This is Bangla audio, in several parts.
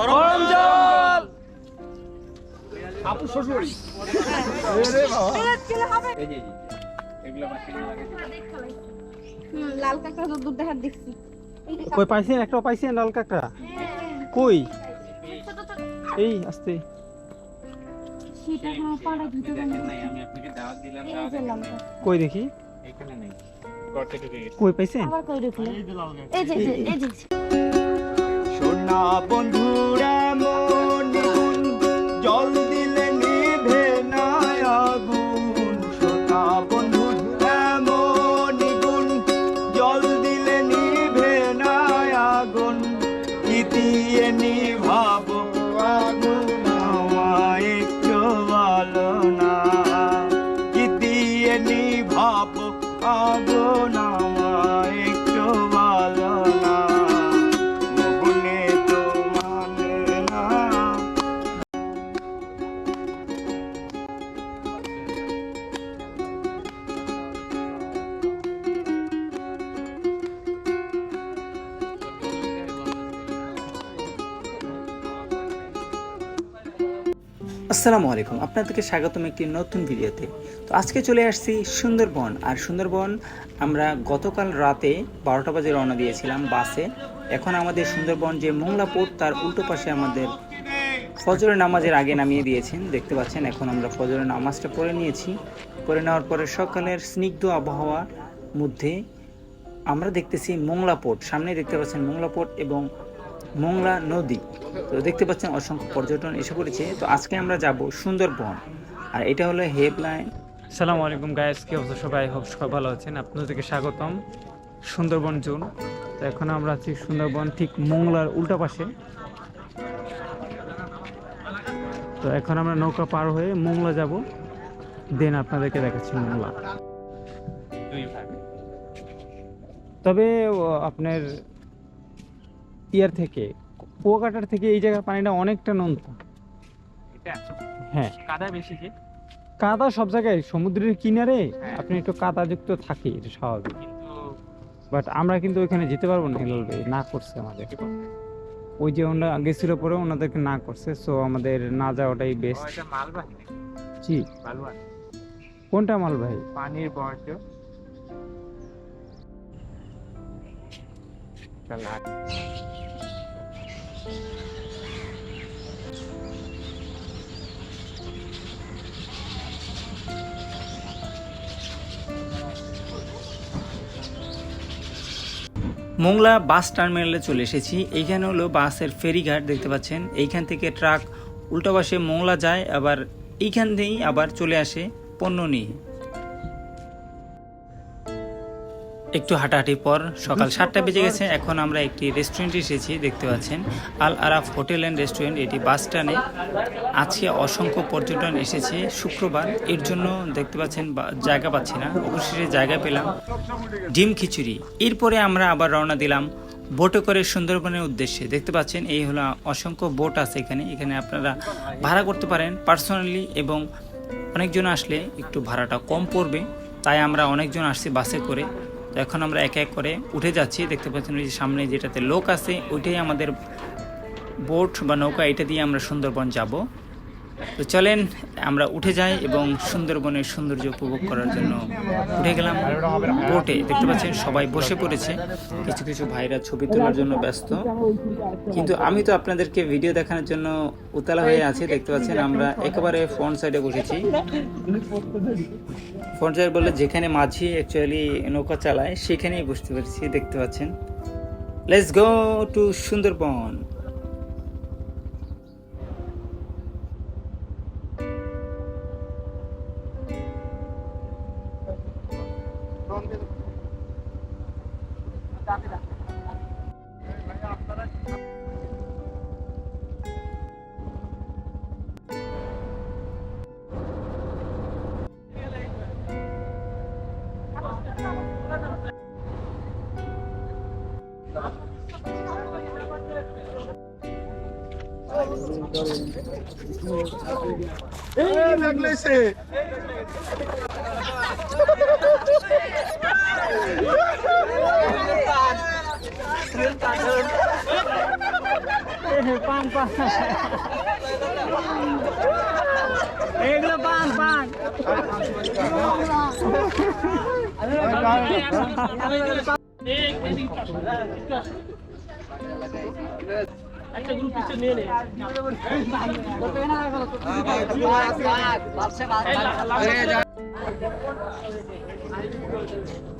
গরম জল। আপু শ্বশুর হুম, লাল কাঁকড়া তো দুধ দেখার দেখছি কই পাইছেন? একটা পাইছেন? লাল কাঁকড়া? কই? এই আস্তে। কই দেখি? কই পাইছেন? আবার কই ঢুকলো এই যে এই যে, সোনা বন্ধুরা, মন জল দিলে নিভে না আগুন। সোনা বন্ধুরা, মন গুণ জল দিলে নিভে না আগুন। কি দিয়ে নিভাবো আলাইকুম আপনাদেরকে স্বাগতম একটি নতুন ভিডিওতে। তো আজকে চলে আসছি সুন্দরবন। আর সুন্দরবন আমরা গতকাল রাতে বারোটা বাজে রওনা দিয়েছিলাম বাসে। এখন আমাদের সুন্দরবন যে মোংলা পোর্ট তার উল্টো পাশে আমাদের ফজরের নামাজের আগে নামিয়ে দিয়েছেন। দেখতে পাচ্ছেন, এখন আমরা ফজরের নামাজটা পড়ে নিয়েছি। পড়ে নেওয়ার পরে সকালের স্নিগ্ধ আবহাওয়ার মধ্যে আমরা দেখতেছি মোংলা পোর্ট সামনে দেখতে পাচ্ছেন মোংলা পোর্ট এবং মোংলা নদী। তো দেখতে পাচ্ছেন অসংখ্য পর্যটন এসে পড়েছে। তো আজকে আমরা যাব সুন্দরবন। আর এটা হলো হেডলাইন। সালামু আলাইকুম গাইস কি অবস্থা সবাই? হোক সবাই ভালো আছেন। আপনাদেরকে স্বাগতম সুন্দরবন জোন। তো এখন আমরা আছি সুন্দরবন ঠিক মোংলার উল্টা পাশে। তো এখন আমরা নৌকা পার হয়ে মোংলা যাব। দেন আপনাদেরকে দেখাচ্ছি মোংলা। তবে আপনার ইয়ার থেকে কুয়াকাটার থেকে এই জায়গার পানিটা অনেকটা নোনতা হ্যাঁ। কাদা বেশি যে কাদা সব জায়গায় সমুদ্রের কিনারে আপনি একটু কাদাযুক্ত থাকে এটা স্বাভাবিক। বাট আমরা কিন্তু ওইখানে যেতে পারব না হিলাল ভাই না করছে আমাদের। ওই যে ওনারা গেছিল পরে ওনাদেরকে না করছে সো আমাদের না যাওয়াটাই বেস্ট মালবাহী জি। মালবাহী। কোনটা মাল ভাই পানির বর্জ্য। চল মোংলা বাস টার্মিনালে চলে এসেছি। এইখানে হলো বাসের ফেরিঘাট, দেখতে পাচ্ছেন। এইখান থেকে ট্রাক উল্টা পাশে মোংলা যায়, আবার এইখান থেকেই আবার চলে আসে পণ্য নিয়ে। একটু হাঁটাহাঁটি পর সকাল সাতটা বেজে গেছে এখন আমরা একটি রেস্টুরেন্টে এসেছি দেখতে পাচ্ছেন। Al Araf hotel and restaurant এটি বাস স্ট্যান্ডে। আজকে অসংখ্য পর্যটন এসেছে শুক্রবার। এর জন্য দেখতে পাচ্ছেন বা- জায়গা পাচ্ছি না অবশেষে জায়গা পেলাম। ডিম খিচুড়ি। এরপরে আমরা আবার রওনা দিলাম বোটে করে সুন্দরবনের উদ্দেশ্যে। দেখতে পাচ্ছেন এই হলো অসংখ্য বোট আছে এখানে। এখানে আপনারা ভাড়া করতে পারেন পার্সোনালি এবং অনেকজন আসলে একটু ভাড়াটা কম পড়বে। তাই আমরা অনেকজন আসছি বাসে করে। তো এখন আমরা এক এক করে উঠে যাচ্ছি। দেখতে পাচ্ছেন ওই যে সামনে যেটাতে লোক আছে, ওইটাই আমাদের বোট বা নৌকা, এটা দিয়ে আমরা সুন্দরবন যাব। তো চলেন, আমরা উঠে যাই এবং সুন্দরবনের সৌন্দর্য উপভোগ করার জন্য উঠে গেলাম। বোটে, দেখতে পাচ্ছেন, সবাই বসে পড়েছে। কিছু কিছু ভাইরা ছবি তোলার জন্য ব্যস্ত। কিন্তু আমি তো আপনাদেরকে ভিডিও দেখানোর জন্য উতলা হয়ে আছি, দেখতে পাচ্ছেন, আমরা একেবারে ফ্রন্ট সাইডে বসেছি। ফ্রন্ট সাইড বলে যেখানে মাঝি অ্যাকচুয়ালি নৌকা চালায়, সেখানেই বসতে পেরেছি, দেখতে পাচ্ছেন। Let's go to Sundarban. लगले से पान पान पान पान পান এগুলো পান পান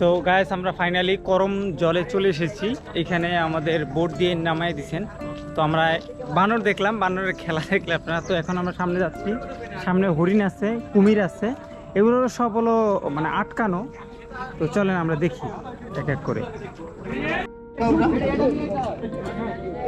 তো গায়েস আমরা ফাইনালি করম জলে চলে এসেছি। এখানে আমাদের বোট দিয়ে নামাই দিছেন। তো আমরা বানর দেখলাম, বানরের খেলা দেখলে আপনারা। তো এখন আমরা সামনে যাচ্ছি। সামনে হরিণ আছে, কুমির আছে। এগুলো সব হলো মানে আটকানো। তো চলেন আমরা দেখি, এক এক করে।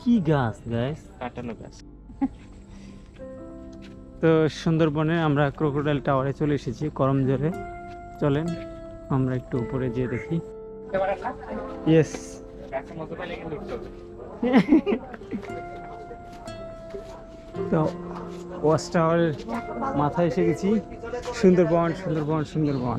কি গাছ গাছ কাটানো গাছ। তো সুন্দরবনে আমরা ক্রোকোডাইল টাওয়ারে চলে এসেছি করম জলে চলেন আমরা একটু উপরে যেয়ে দেখি। ইয়েস তো ওয়াচ টাওয়ারের মাথায় এসে গেছি। সুন্দরবন সুন্দরবন সুন্দরবন।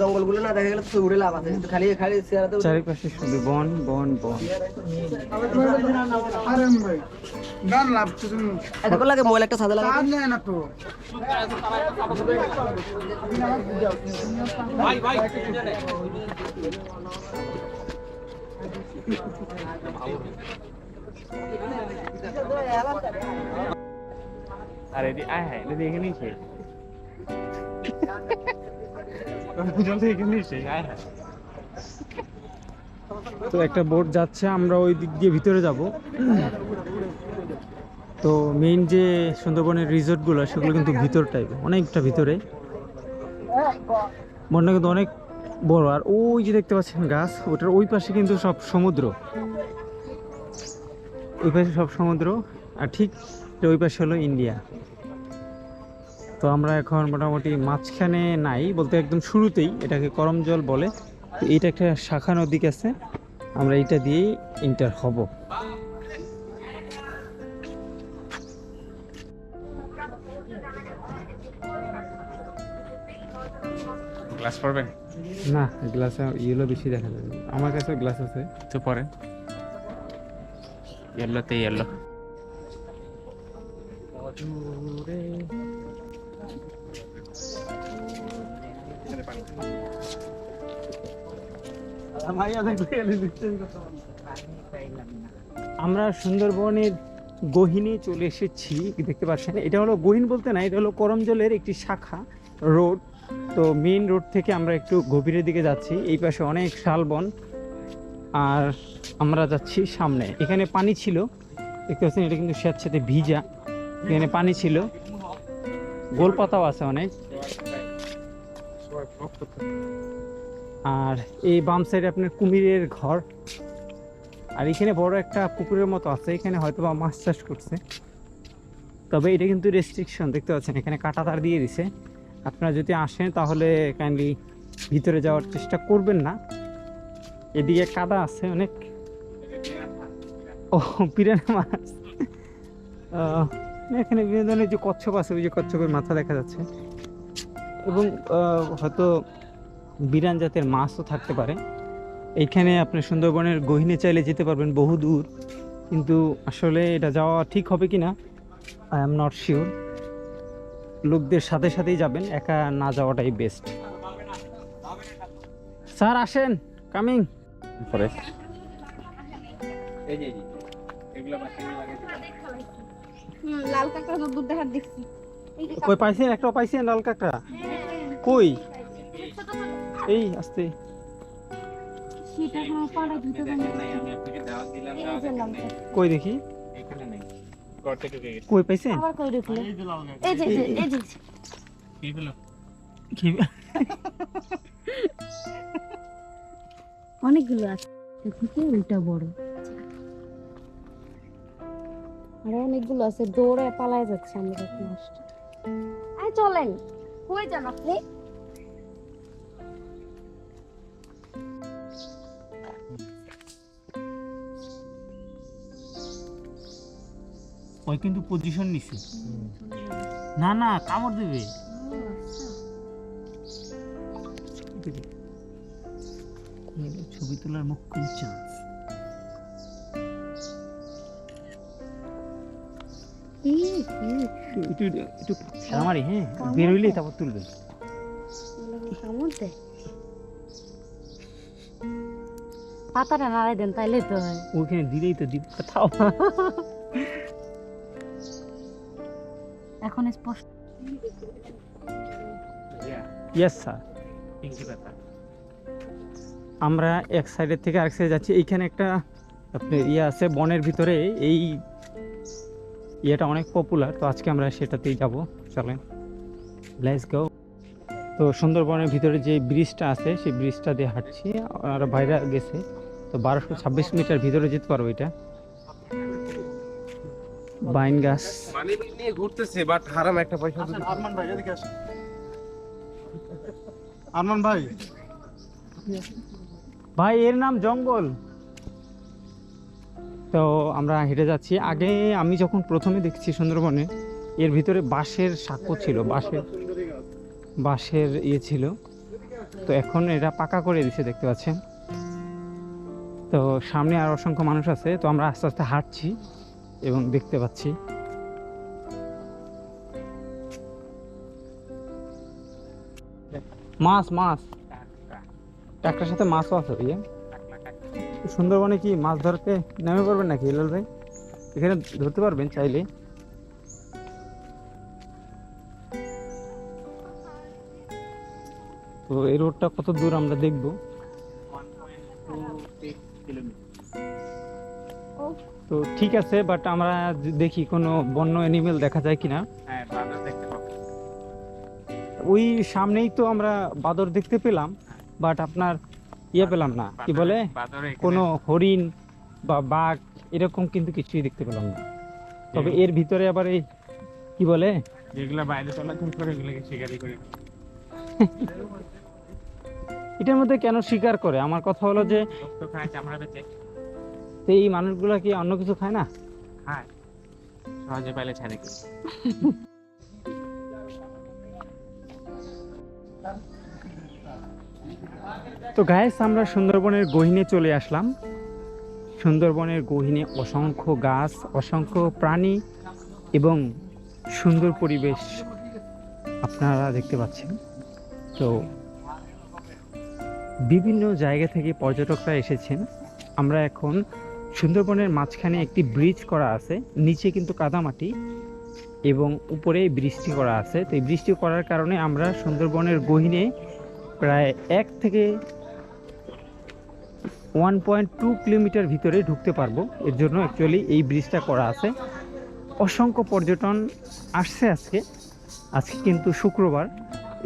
জঙ্গলগুলো না দেখা গেলে উড়ে লাভ আছে খালি খালি চারিপাশে শুধু বন বন বন। এতক্ষণ লাগে মোবাইল একটা সাদা লাগে আয় হ্যাঁ এখানেই হ্যাঁ তো একটা বোট যাচ্ছে, আমরা ওই দিক দিয়ে ভিতরে যাব। তো মেইন যে সুন্দরবনের রিসোর্টগুলো সেগুলো কিন্তু ভিতর টাইপ অনেকটা ভিতরে। বনটা কিন্তু অনেক বড়, আর ওই যে দেখতে পাচ্ছেন গাছ, ওটার ওই পাশে কিন্তু সব সমুদ্র। ওই পাশে সব সমুদ্র, আর ঠিক ওই পাশে হলো ইন্ডিয়া। তো আমরা এখন মোটামুটি মাঝখানে নাই বলতে একদম শুরুতেই এটাকে করম জল বলে। তো এইটা একটা শাখা নদী আছে আমরা এইটা দিয়েই ইন্টার হব। ক্লাস পড়বেন না গ্লাস ইয়েলো বেশি দেখা যাবে আমার কাছে গ্লাস আছে। তো পড়েন ইয়েলোতে ইয়েলো আমরা সুন্দরবনের গহিনে চলে এসেছি, দেখতে পাচ্ছেন? এটা হলো গহীন বলতে না, এটা হলো করমজলের একটি শাখা, রোড। তো মেন রোড থেকে আমরা একটু গভীরের দিকে যাচ্ছি, এই পাশে অনেক শালবন। আর আমরা যাচ্ছি সামনে। এখানে পানি ছিল, দেখতে পাচ্ছেন? এটা কিন্তু স্যাঁতস্যাঁতে ভিজা। এখানে পানি ছিল। গোলপাতাও আছে অনেক। আর এই বাম সাইডে আপনার কুমিরের ঘর। আর এখানে বড় একটা পুকুরের মতো আছে, এখানে হয়তো বা মাছ চাষ করছে। তবে এটা কিন্তু রেস্ট্রিকশন দেখতে পাচ্ছেন, এখানে কাটা তার দিয়ে দিছে। আপনারা যদি আসেন তাহলে কাইন্ডলি ভিতরে যাওয়ার চেষ্টা করবেন না। এদিকে কাদা আছে অনেক। ও পিরানা মাছ। এখানে বিভিন্ন ধরনের যে কচ্ছপ আছে, ওই যে কচ্ছপের মাথা দেখা যাচ্ছে। এবং হয়তো বিরান জাতের মাছও থাকতে পারে। এইখানে আপনি সুন্দরবনের গহিনে চাইলে যেতে পারবেন বহু দূর। কিন্তু আসলে এটা যাওয়া ঠিক হবে কি না আই এম নট শিওর লোকদের সাথে সাথেই যাবেন একা না যাওয়াটাই বেস্ট স্যার আসেন। কামিং। পরে এই যে এই যে, এগুলো বাসায় লাগে হুম লাল কাঁকড়া তো দুধ দেখার দেখছি। কই পাইছেন? একটা পাইছেন? লাল কাঁকড়া? কই? এই আস্তে। কই দেখি? কই পাইছেন? আবার কই ঢুকলো? এই যে এই যে, এই যে কি হলো? কি- অনেকগুলো আছে। থেকে ওইটা বড়। আরও অনেকগুলো আছে। দৌড়ে পালায় যাচ্ছে আমরা চলেন। কই যান আপনি। ওই কিন্তু পজিশন নিছে। না না কামড় দেবে। ছবি তোলার মুখ্য চান্স। একটু মারি হ্যাঁ? বেরোইলেই তারপর তুলবে। পাতাটা নাড়াই দেন তাইলে তো ওইখানে দিলেই তো দিব কোথাও এখন স্পষ্ট। ইয়েস স্যার আমরা এক সাইডের থেকে আরেক সাইডে যাচ্ছি। এইখানে একটা আপনার ইয়ে আছে বনের ভিতরে এই ইয়েটা অনেক পপুলার তো আজকে আমরা সেটাতেই যাব। চলেন লেটস গো তো সুন্দরবনের ভিতরে যে ব্রিজটা আছে সেই ব্রিজটা দিয়ে হাঁটছি। আর বাইরে গেছে তো বারোশো ছাব্বিশ মিটার ভিতরে যেতে পারব এটা। বাইন গাছ। মানি নিয়ে ঘুরতেছে বাট হারাম একটা পয়সা আরমান ভাই এদিকে আসেন। আরমান ভাই। ভাই এর নাম জঙ্গল। তো আমরা হেঁটে যাচ্ছি। আগে আমি যখন প্রথমে দেখছি সুন্দরবনে, এর ভিতরে বাঁশের সাঁকো ছিল, বাঁশের বাঁশের ইয়ে ছিল। তো এখন এটা পাকা করে দিছে, দেখতে পাচ্ছেন? তো সামনে আর অসংখ্য মানুষ আছে, তো আমরা আস্তে আস্তে হাঁটছি এবং দেখতে পাচ্ছি। মাছ মাছ। ট্রাক্টার সাথে মাছও আছে ভাইয়া। সুন্দরবনে কি মাছ ধরতে নেমে পড়বেন নাকি হিলাল ভাই? এখানে ধরতে পারবেন চাইলে। তো এই রোডটা কত দূর আমরা দেখব? তো ঠিক আছে বাট আমরা দেখি কোনো বন্য অ্যানিমেল দেখা যায় কিনা। হ্যাঁ ওই সামনেই তো আমরা বাদর দেখতে পেলাম বাট আপনার ইয়ে পেলাম না। কি বলে? কোনো হরিণ বা বাঘ এরকম কিন্তু কিছুই দেখতে পেলাম না। তবে এর ভিতরে আবার এই কি বলে? যেগুলো বাইরে চলাচল করে এগুলোকে শিকারি করে। এটার মধ্যে কেন স্বীকার করে? আমার কথা হলো যে এই মানুষগুলা কি অন্য কিছু খায় না? খায়। সহজে পাইলে ছাড়ে তো গায়েস আমরা সুন্দরবনের গহিনে চলে আসলাম। সুন্দরবনের গহিনে অসংখ্য গাছ, অসংখ্য প্রাণী এবং সুন্দর পরিবেশ আপনারা দেখতে পাচ্ছেন। তো বিভিন্ন জায়গা থেকে পর্যটকরা এসেছেন। আমরা এখন সুন্দরবনের মাঝখানে একটি ব্রিজ করা আছে, নিচে কিন্তু কাদামাটি এবং উপরে বৃষ্টি করা আছে। তো এই বৃষ্টি করার কারণে আমরা সুন্দরবনের গহিনে প্রায় এক থেকে ওয়ান পয়েন্ট টু কিলোমিটার ভিতরে ঢুকতে পারব। এর জন্য অ্যাকচুয়ালি এই ব্রিজটা করা আছে। অসংখ্য পর্যটন আসছে আজকে। আজকে কিন্তু শুক্রবার।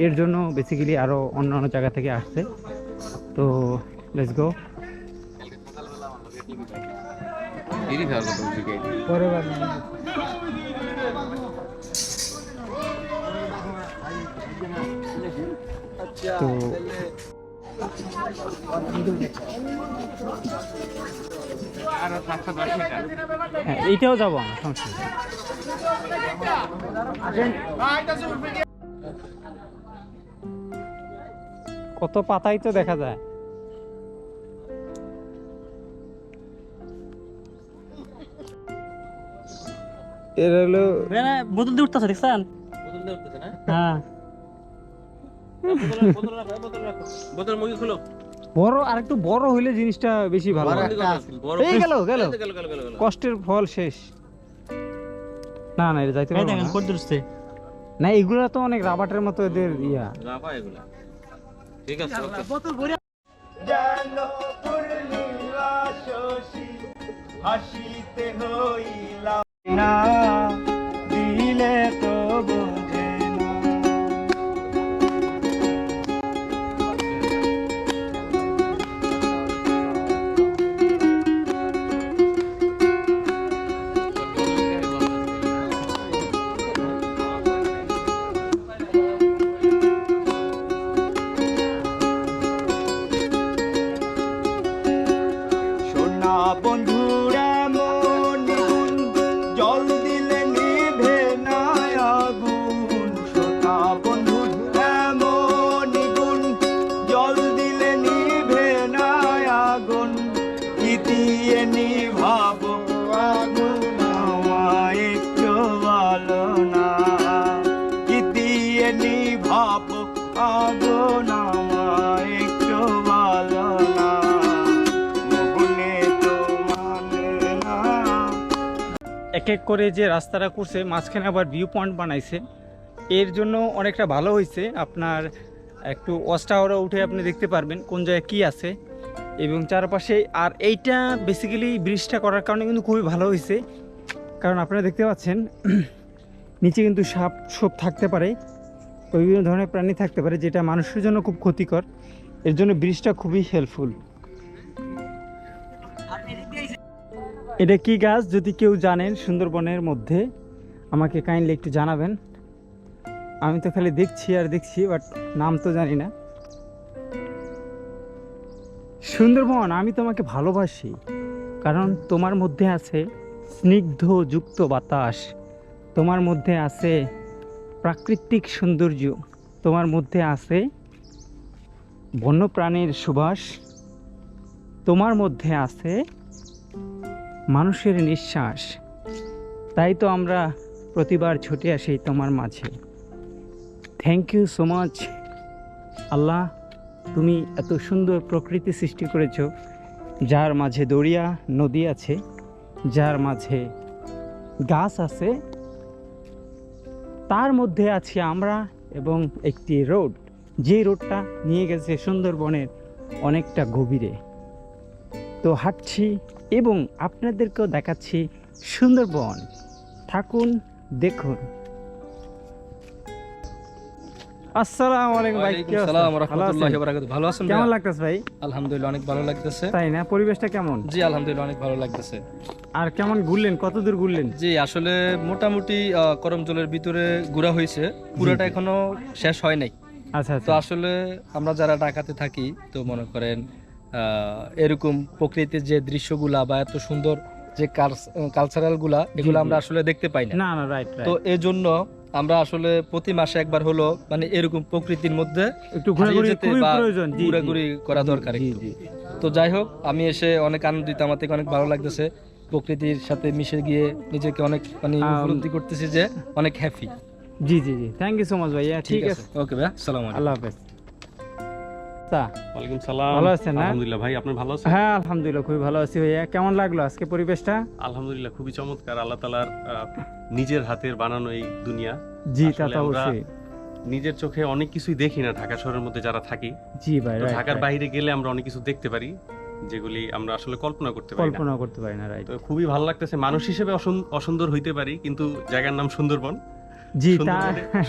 এর জন্য বেসিক্যালি আরও অন্য অন্য জায়গা থেকে আসছে। তো লেটস গো তো হ্যাঁ এইটাও যাব আমরা সমস্যা কত পাতাই তো দেখা যায়। এর হলো বোতল দিয়ে উঠতেছে দেখছেন? হ্যাঁ। বোতল রাখো বোতল রাখো বোতল মুখে খুলো। বড় আর একটু বড় হইলে জিনিসটা বেশি ভালো এই গেল গেল। কষ্টের ফল শেষ। না না এটা যাইতে পারব না। এগুলা তো অনেক রাবাটের মতো এদের ইয়া। ঠিক আছে যেন পূর্ণিমা শশী হাসিতে হইলাম। না এক এক করে যে রাস্তাটা করছে, মাঝখানে আবার ভিউ পয়েন্ট বানাইছে। এর জন্য অনেকটা ভালো হয়েছে আপনার একটু অস্টাওয়ারে উঠে আপনি দেখতে পারবেন কোন জায়গায় কী আছে। এবং চারপাশে আর এইটা বেসিক্যালি ব্রিজটা করার কারণে কিন্তু খুবই ভালো হয়েছে কারণ আপনারা দেখতে পাচ্ছেন, নিচে কিন্তু সাপ সব থাকতে পারে। বিভিন্ন ধরনের প্রাণী থাকতে পারে, যেটা মানুষের জন্য খুব ক্ষতিকর। এর জন্য ব্রিজটা খুবই হেল্পফুল এটা কি গাছ? যদি কেউ জানেন সুন্দরবনের মধ্যে, আমাকে কাইন্ডলি একটু জানাবেন। আমি তো খালি দেখছি আর দেখছি বাট নাম তো জানি না। সুন্দরবন, আমি তোমাকে ভালোবাসি, কারণ তোমার মধ্যে আছে স্নিগ্ধ যুক্ত বাতাস, তোমার মধ্যে আছে প্রাকৃতিক সৌন্দর্য, তোমার মধ্যে আছে বন্যপ্রাণীর সুবাস, তোমার মধ্যে আছে মানুষের নিঃশ্বাস। তাই তো আমরা প্রতিবার ছুটে আসি তোমার মাঝে। Thank you so much Allah, তুমি এত সুন্দর প্রকৃতি সৃষ্টি করেছ, যার মাঝে দরিয়া নদী আছে, যার মাঝে গাছ আছে। তার মধ্যে আছি আমরা এবং একটি রোড। যে রোডটা নিয়ে গেছে সুন্দরবনের অনেকটা গভীরে। তো হাঁটছি এবং আপনাদেরকেও দেখাচ্ছি সুন্দরবন। থাকুন দেখুন। আসসালামু আলাইকুম ভাই কি অবস্থা? সালাম ভালো বারাকাতুহু। ভালো আছেন কেমন লাগতেছে ভাই? আলহামদুলিল্লাহ অনেক ভালো লাগতেছে। তাই না? পরিবেশটা কেমন? জি আলহামদুলিল্লাহ অনেক ভালো লাগতেছে। আর কেমন ঘুরলেন? কত দূর ঘুরলেন? জি আসলে মোটামুটি করমজলের ভিতরে ঘোরা হয়েছে। পুরোটা এখনও শেষ হয় নাই। আচ্ছা তো আচ্ছা আসলে আমরা যারা ঢাকাতে থাকি তো মনে করেন এরকম প্রকৃতির যে দৃশ্যগুলা বা এত সুন্দর যে কালচারালগুলা এগুলো আমরা আসলে দেখতে পাই না। না না রাইট তো এই জন্য আমরা আসলে প্রতি মাসে একবার হলো মানে এরকম প্রকৃতির মধ্যে একটু ঘোরাঘুরি করা দরকার তো যাই হোক আমি এসে অনেক আনন্দিত আমার থেকে অনেক ভালো লাগতেছে। প্রকৃতির সাথে মিশে গিয়ে নিজেকে অনেক মানে উপলব্ধি করতেছি যে অনেক হ্যাপি জি জি জি। থ্যাংক ইউ সো মাচ ভাইয়া। ঠিক আছে। ওকে ভাইয়া। সালাম আল্লাহ হাফেজ। তা ওয়ালাইকুম সালাম। ভালো আছেন না? আলহামদুলিল্লাহ ভাই আপনি ভালো আছেন? হ্যাঁ আলহামদুলিল্লাহ খুবই ভালো আছি ভাইয়া। কেমন লাগল আজকে পরিবেশটা? আলহামদুলিল্লাহ খুবই চমৎকার। আল্লাহ তালার নিজের হাতের বানানো এই দুনিয়া। জি তা তো অবশ্যই। নিজের চোখে অনেক কিছুই দেখি না ঢাকা শহরের মধ্যে যারা থাকি। জি ভাই ঢাকার বাইরে গেলে আমরা অনেক কিছু দেখতে পারি যেগুলি আমরা আসলে কল্পনা করতে পারি কল্পনা করতে পারি না রাইট খুবই ভালো লাগতেছে। মানুষ হিসেবে অসুন- অসুন্দর হইতে পারি কিন্তু জায়গার নাম সুন্দরবন। জি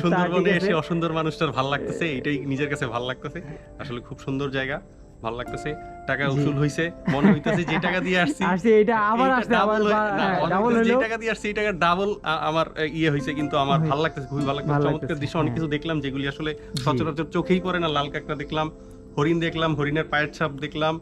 সুন্দরবনে। এসে অসুন্দর মানুষটার ভালো লাগতেছে এটাই নিজের কাছে ভালো লাগতেছে। আসলে খুব সুন্দর জায়গা ভালো লাগতেছে। টাকা উসুল হইছে মনে হইতেছে যে টাকা দিয়ে আসছি। আসছে এটা আবার আসছে আবার হয়ে- ডাবল হলো যে টাকা দিয়ে আসছি এই টাকা ডাবল আমার ইয়ে হয়েছে কিন্তু আমার হ্যাঁ। ভালো লাগতেছে খুবই ভালো ভালো লাগতেছে চমৎকার দৃশ্য অনেক হ্যাঁ। কিছু দেখলাম যেগুলি আসলে সচরাচর চোখেই পড়ে না লাল কাঁকড়া দেখলাম হরিণ দেখলাম হরিণের পায়ের ছাপ দেখলাম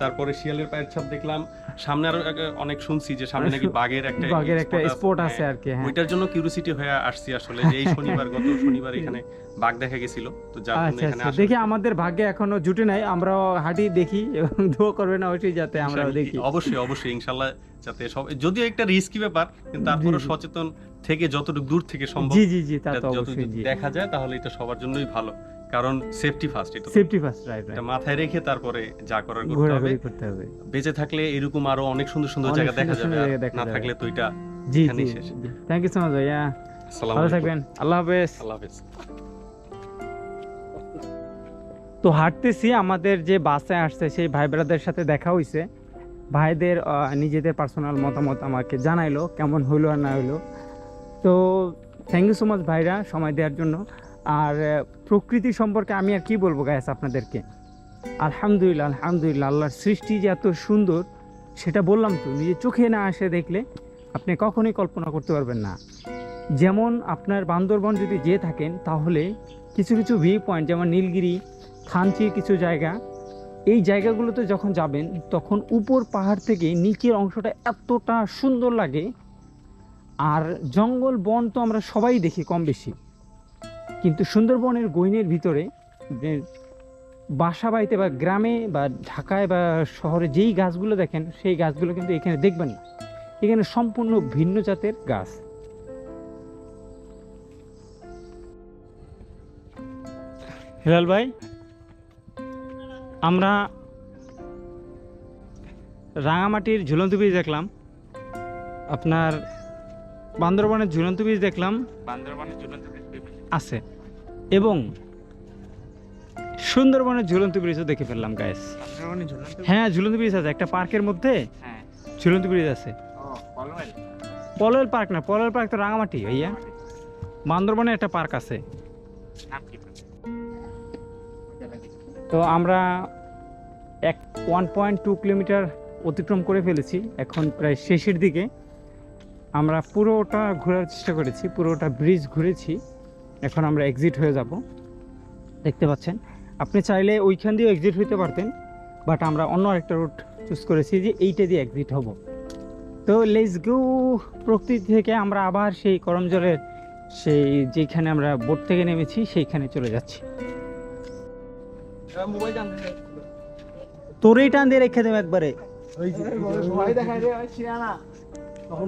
তারপরে শিয়ালের পায়ের ছাপ দেখলাম। সামনে আরও অনেক শুনছি যে সামনে নাকি বাঘের একটা বাঘের একটা স্পট হ্যাঁ। আছে আর কি হ্যাঁ। ওইটার জন্য কিউরিসিটি হয়ে আসছি আসলে যে এই শনিবার গত শনিবার এখানে বাঘ দেখা গেছিল। তো যার জন্য আচ্ছা এখানে আচ্ছা। আসা দেখি আমাদের ভাগ্যে এখনও জুটে নাই আমরা হাঁটি দেখি এবং দোয়া করবেন অবশ্যই যাতে আমরা দেখি। অবশ্যই অবশ্যই ইনশাল্লাহ যাতে সব যদিও একটা রিস্কি ব্যাপার কিন্তু তারপরে। সচেতন থেকে যতটুকু দূর থেকে সম্ভব জি জি জি তা তো অবশ্যই দেখা যায় তাহলে এটা সবার জন্যই ভালো। কারণ সেফটি ফার্স্ট এটা তো। সেফটি ফার্স্ট রাইট এটা মাথায় রেখে তারপরে যা করার করতে হবে। করতে হবে। বেঁচে থাকলে এরকম আরও অনেক সুন্দর সুন্দর জায়গা দেখা যাবে। না থাকলে তো এটা জি জি থ্যাংক ইউ সো মাচ ভাইয়া। আসসালামু ভালো থাকবেন। আল্লাহ হাফেজ। আল্লাহ হাফেজ। তো হাঁটতেছি আমাদের যে বাসে আসছে সেই ভাই ব্রাদের সাথে দেখা হয়েছে ভাইদের নিজেদের পার্সোনাল মতামত আমাকে জানাইলো কেমন হইল আর না হইল। তো থ্যাংক ইউ সো মাচ ভাইরা সময় দেওয়ার জন্য। আর প্রকৃতি সম্পর্কে আমি আর কি বলব গায়েস আপনাদেরকে? আলহামদুলিল্লাহ আলহামদুলিল্লাহ, আল্লাহর সৃষ্টি যে এত সুন্দর, সেটা বললাম তো নিজে চোখে না আসে দেখলে আপনি কখনোই কল্পনা করতে পারবেন না। যেমন আপনার বান্দরবন যদি যেয়ে থাকেন, তাহলে কিছু কিছু ভিউ পয়েন্ট যেমন নীলগিরি থানচির কিছু জায়গা, এই জায়গাগুলোতে যখন যাবেন, তখন উপর পাহাড় থেকে নিচের অংশটা এতটা সুন্দর লাগে। আর জঙ্গল বন তো আমরা সবাই দেখি কম বেশি। কিন্তু সুন্দরবনের গইনের ভিতরে বাসা বাড়িতে বা গ্রামে বা ঢাকায় বা শহরে যেই গাছগুলো দেখেন, সেই গাছগুলো কিন্তু এখানে দেখবেন না। এখানে সম্পূর্ণ ভিন্ন জাতের গাছ। হেলাল ভাই, আমরা রাঙামাটির ঝুলন্ত বীজ দেখলাম, আপনার বান্দরবানের ঝুলন্ত বীজ দেখলাম। বান্দরবানের ঝুলন্ত আছে। এবং সুন্দরবনের ঝুলন্ত ব্রিজও দেখে ফেললাম গাইস হ্যাঁ ঝুলন্ত ব্রিজ আছে। একটা পার্কের মধ্যে হ্যাঁ। ঝুলন্ত ব্রিজ আছে। ও পলল পার্ক না পলল পার্ক তো রাঙামাটি ভাইয়া। বান্দরবনে একটা পার্ক আছে। তো আমরা এক ওয়ান পয়েন্ট টু কিলোমিটার অতিক্রম করে ফেলেছি। এখন প্রায় শেষের দিকে। আমরা পুরোটা ঘোরার চেষ্টা করেছি পুরোটা ব্রিজ ঘুরেছি। এখন আমরা এক্সিট হয়ে যাব দেখতে পাচ্ছেন আপনি চাইলে ওইখান দিয়েও এক্সিট হইতে পারতেন বাট আমরা অন্য আরেকটা রুট চুজ করেছি যে এইটা দিয়ে এক্সিট হব তো লেটস গো প্রকৃতি থেকে আমরা আবার সেই করম জলের সেই যেখানে আমরা বোট থেকে নেমেছি সেইখানে চলে যাচ্ছি তোরেই টান দিয়ে রেখে দেবো একবারে তখন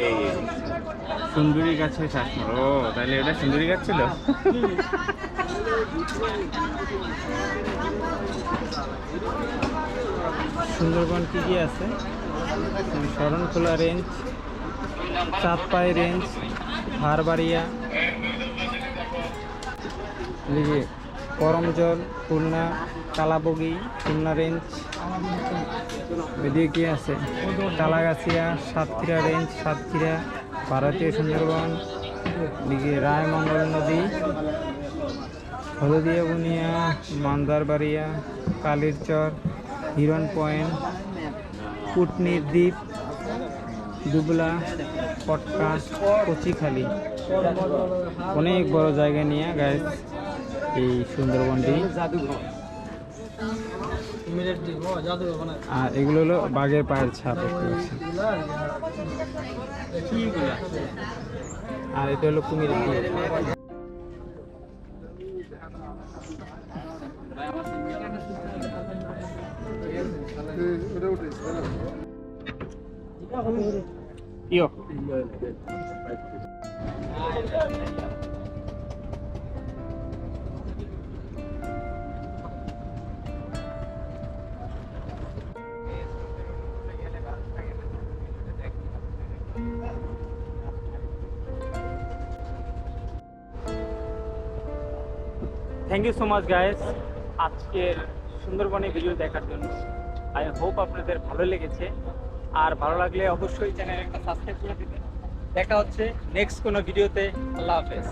এই সুন্দরী গাছে চাষমর ও তাহলে এটা সুন্দরী গাছ ছিল সুন্দরবন কি কি আছে? Sharankhola range Chandpai range Harbaria Karamjal, Khulna, Kalabagi, Khulna range এদিকে কি আছে? তালাগাছিয়া সাতক্ষীরা রেঞ্জ সাতক্ষীরা, ভারতীয় সুন্দরবন, এদিকে রায়মঙ্গল নদী হলদিয়া বুনিয়া, মান্দারবাড়িয়া, কালিরচর হিরন পয়েন্ট কুটনির দ্বীপ, দুবলা, পটকা, কচিখালি। অনেক বড় জায়গা নিয়ে গায়ে এই সুন্দরবনটি। আর এগুলো হলো বাঘের পায়ের ছাপ আর এটা হলো কুমিরের দ্বীপ yo thank you so much guys আজকের সুন্দরবনে ভিডিও দেখার জন্য। আই হোপ আপনাদের ভালো লেগেছে। আর ভালো লাগলে অবশ্যই চ্যানেল একটা সাবস্ক্রাইব করে দেবেন। দেখা হচ্ছে নেক্সট কোনো ভিডিওতে আল্লাহ হাফেজ।